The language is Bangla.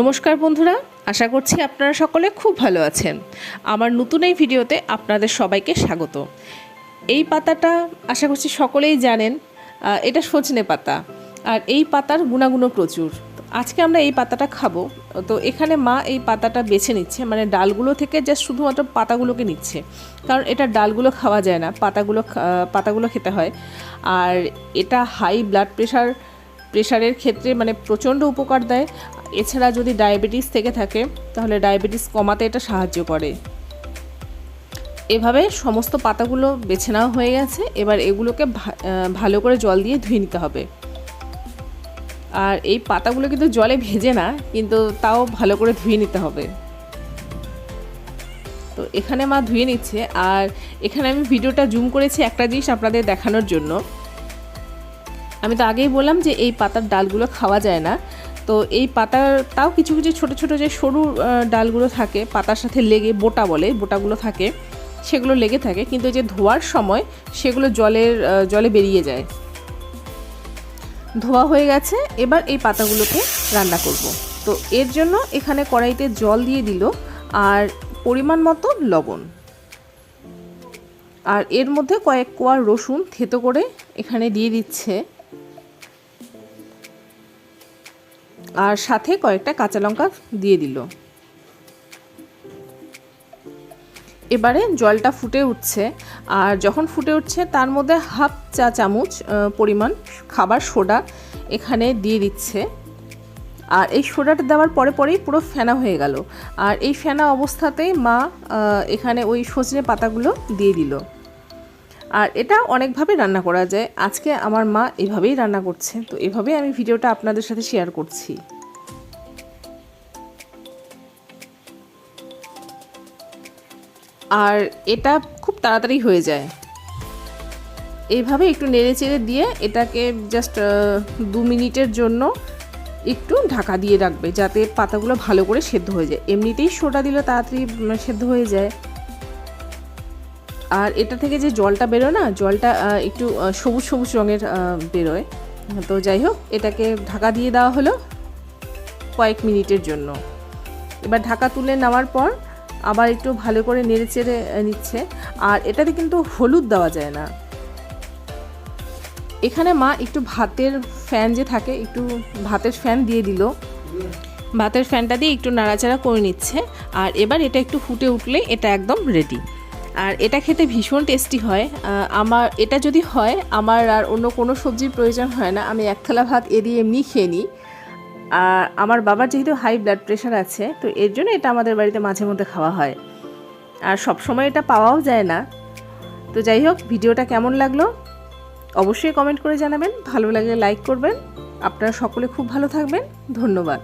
নমস্কার বন্ধুরা, আশা করছি আপনারা সকলে খুব ভালো আছেন। আমার নতুন এই ভিডিওতে আপনাদের সবাইকে স্বাগত। এই পাতাটা আশা করছি সকলেই জানেন এটা সজনে পাতা। আর এই পাতার গুণাগুণও প্রচুর। আজকে আমরা এই পাতাটা খাব। তো এখানে মা এই পাতাটা বেছে নিচ্ছে মানে ডালগুলো থেকে জাস্ট শুধুমাত্র পাতাগুলোকে নিচ্ছে। কারণ এটা ডালগুলো খাওয়া যায় না, পাতাগুলো পাতাগুলো খেতে হয়। আর এটা হাই ব্লাড প্রেশার প্রেশারের ক্ষেত্রে মানে প্রচণ্ড উপকার দেয়। এছাড়া যদি ডায়াবেটিস থেকে থাকে, তাহলে ডায়াবেটিস কমাতে এটা সাহায্য করে। এভাবে সমস্ত পাতাগুলো বেছে নেওয়া হয়ে গেছে। এবার এগুলোকে ভালো করে জল দিয়ে ধুয়ে নিতে হবে। আর এই পাতাগুলো কিন্তু জলে ভেজে না, কিন্তু তাও ভালো করে ধুয়ে নিতে হবে। তো এখানে মা ধুয়ে নিচ্ছে। আর এখানে আমি ভিডিওটা জুম করেছি একটা জিনিস আপনাদের দেখানোর জন্য। আমি তো আগেই বললাম যে এই পাতার ডালগুলো খাওয়া যায় না। তো এই পাতার তাও কিছু কিছু ছোট ছোট যে সরু ডালগুলো থাকে, পাতার সাথে লেগে বোটা বলে, বোটাগুলো থাকে, সেগুলো লেগে থাকে, কিন্তু যে ধোয়ার সময় সেগুলো জলের জলে বেরিয়ে যায়। ধোয়া হয়ে গেছে, এবার এই পাতাগুলোকে রান্না করব। তো এর জন্য এখানে কড়াইতে জল দিয়ে দিল আর পরিমাণ মতো লবণ। আর এর মধ্যে কয়েক কোয়া রসুন থেতো করে এখানে দিয়ে দিচ্ছে। আর সাথে কয়েকটা কাঁচা লঙ্কা দিয়ে দিল। এবারে জলটা ফুটে উঠছে, আর যখন ফুটে উঠছে তার মধ্যে হাফ চা চামচ পরিমাণ খাবার সোডা এখানে দিয়ে দিচ্ছে। আর এই সোডাটা দেওয়ার পরে পরেই পুরো ফেনা হয়ে গেল। আর এই ফেনা অবস্থাতেই মা এখানে ওই সজনে পাতাগুলো দিয়ে দিল। আর এটা অনেকভাবে রান্না করা যায়। আজকে আমার মা এভাবেই রান্না করছে। তো এভাবেই আমি ভিডিওটা আপনাদের সাথে শেয়ার করছি। আর এটা খুব তাড়াতাড়ি হয়ে যায়। এইভাবে একটু নেড়ে চেড়ে দিয়ে এটাকে জাস্ট দু মিনিটের জন্য একটু ঢাকা দিয়ে রাখবে যাতে পাতাগুলো ভালো করে সেদ্ধ হয়ে যায়। এমনিতেই সোডা দিলে তাড়াতাড়ি সেদ্ধ হয়ে যায়। আর এটা থেকে যে জলটা বেরোয় না, জলটা একটু সবুজ সবুজ রঙের বেরোয়। তো যাই হোক, এটাকে ঢাকা দিয়ে দেওয়া হলো কয়েক মিনিটের জন্য। এবার ঢাকা তুলে নেওয়ার পর আবার একটু ভালো করে নেড়ে চেড়ে নিচ্ছে। আর এটাতে কিন্তু হলুদ দেওয়া যায় না। এখানে মা একটু ভাতের ফ্যান যে থাকে, একটু ভাতের ফ্যান দিয়ে দিল। ভাতের ফ্যানটা দিয়ে একটু নাড়াচাড়া করে নিচ্ছে। আর এবার এটা একটু ফুটে উঠলে এটা একদম রেডি আর এটা খেতে ভীষণ টেস্টি হয়। আমার, এটা যদি হয়, আমার আর অন্য কোনো সবজির প্রয়োজন হয় না। আমি এক থালা ভাত এ দিয়ে এমনি খেয়ে নিই। আর আমার বাবার যেহেতু হাই ব্লাড প্রেশার আছে, তো এর জন্য এটা আমাদের বাড়িতে মাঝে মধ্যে খাওয়া হয়। আর সব সময় এটা পাওয়াও যায় না। তো যাই হোক, ভিডিওটা কেমন লাগল? অবশ্যই কমেন্ট করে জানাবেন। ভালো লাগলে লাইক করবেন। আপনারা সকলে খুব ভালো থাকবেন। ধন্যবাদ।